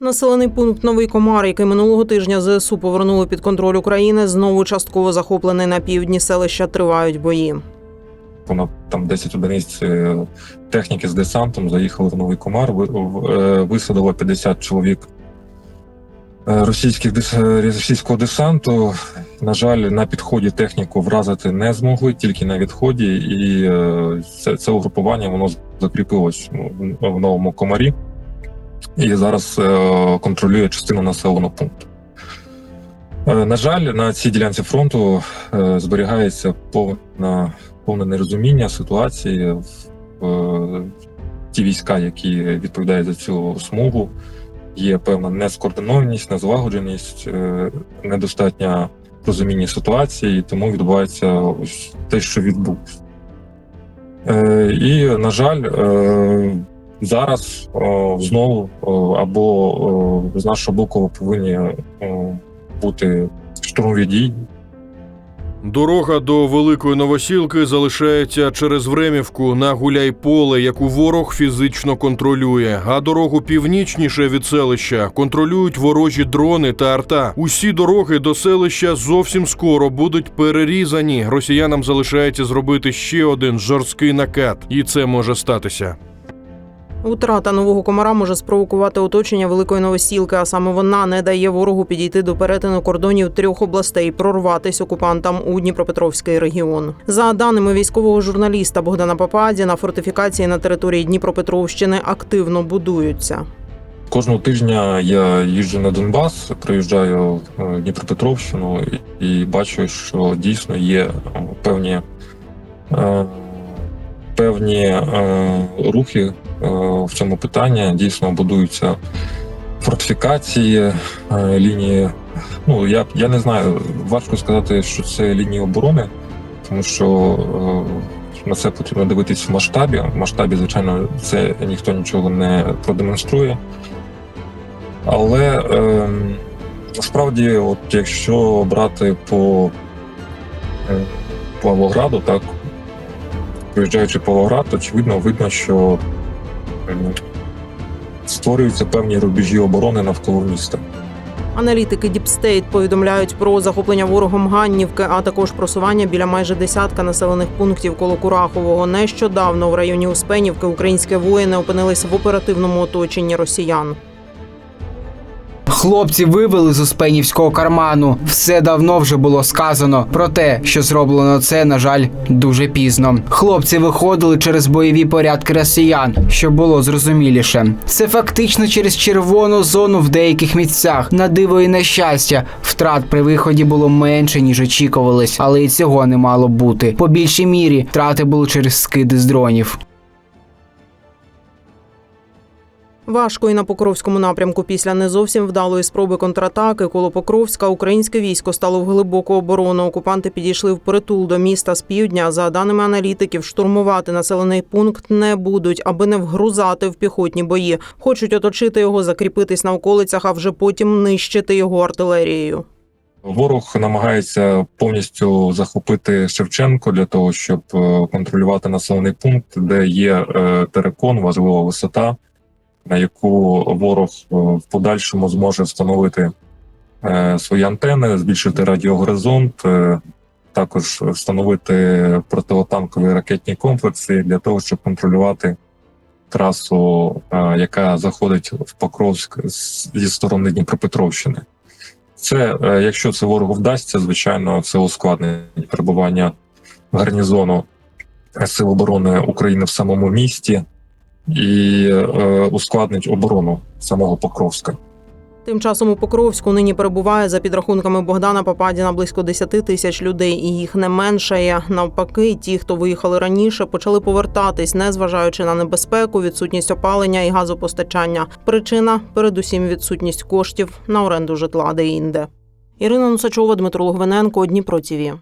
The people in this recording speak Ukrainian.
Населений пункт Новий Комар, який минулого тижня ЗСУ повернули під контроль України, знову частково захоплений на півдні селища. Тривають бої. Понад там 10 одиниць е, техніки з десантом заїхали в Новий Комар, е, висадило 50 чоловік е, російських російського десанту. На жаль, на підході техніку вразити не змогли, тільки на відході, і це, це угрупування воно закріпилось ну, в новому комарі і зараз е, контролює частину населеного пункту. Е, На жаль, на цій ділянці фронту е, зберігається повна повне нерозуміння ситуації в е, ті війська, які відповідають за цю смугу. Є певна нескоординованість, незлагодженість, недостатнє розуміння ситуації, тому відбувається ось те, що відбулося. І, на жаль, зараз о, знову о, або о, з нашого боку повинні о, бути штурмові дії, Дорога до Великої Новосілки залишається через Времівку на Гуляйполе, яку ворог фізично контролює. А дорогу північніше від селища контролюють ворожі дрони та арта. Усі дороги до селища зовсім скоро будуть перерізані. Росіянам залишається зробити ще один жорсткий накат, і це може статися. Утрата нового комара може спровокувати оточення великої новосілки, а саме вона не дає ворогу підійти до перетину кордонів трьох областей, прорватись окупантам у Дніпропетровський регіон. За даними військового журналіста Богдана Пападіна, фортифікації на території Дніпропетровщини активно будуються. Кожного тижня я їжджу на Донбас, приїжджаю в Дніпропетровщину і, і бачу, що дійсно є е, певні, е, певні е, рухи е, в цьому питанні. Дійсно будуються фортифікації, е, лінії. Ну я, я не знаю, важко сказати, що це лінії оборони, тому що е, на це потрібно дивитись в масштабі. В масштабі, звичайно, це ніхто нічого не продемонструє. Але е, насправді, от якщо брати по е, Павлограду, так проїжджаючи Павлоград, очевидно видно, що е, створюються певні рубежі оборони навколо міста. Аналітики Діпстейт повідомляють про захоплення ворогом Ганнівки, а також просування біля майже десятка населених пунктів коло Курахового. Нещодавно в районі Успенівки українські воїни опинились в оперативному оточенні росіян. Хлопці вивели з Успенівського карману. Все давно вже було сказано. Проте, що зроблено це, на жаль, дуже пізно. Хлопці виходили через бойові порядки росіян, щоб було зрозуміліше. Це фактично через червону зону в деяких місцях. На диво і на щастя, втрат при виході було менше ніж очікувалось, але і цього не мало бути. По більшій мірі втрати були через скиди з дронів. Важко і на Покровському напрямку після не зовсім вдалої спроби контратаки коло Покровська українське військо стало в глибоку оборону. Окупанти підійшли в притул до міста з півдня. За даними аналітиків, штурмувати населений пункт не будуть, аби не вгрузати в піхотні бої. Хочуть оточити його, закріпитись на околицях, а вже потім нищити його артилерією. Ворог намагається повністю захопити Шевченко для того, щоб е, контролювати населений пункт, де є е, терекон, важлива висота, на яку ворог е, в подальшому зможе встановити е, свої антени, збільшити радіогоризонт, е, також встановити противотанкові ракетні комплекси для того, щоб контролювати трасу, яка заходить в Покровськ зі сторони Дніпропетровщини. Це, якщо це ворогу вдасться, звичайно, це ускладнить перебування гарнізону Сил оборони України в самому місті і е, ускладнить оборону самого Покровська. Тим часом у Покровську нині перебуває за підрахунками Богдана Пападіна близько 10 тисяч людей, і їх не меншає. Навпаки, ті, хто виїхали раніше, почали повертатись, незважаючи на небезпеку, відсутність опалення і газопостачання. Причина передусім відсутність коштів на оренду житла де інде. Ірина Нусачова, Дмитро Логвиненко, Дніпро ТІВІ.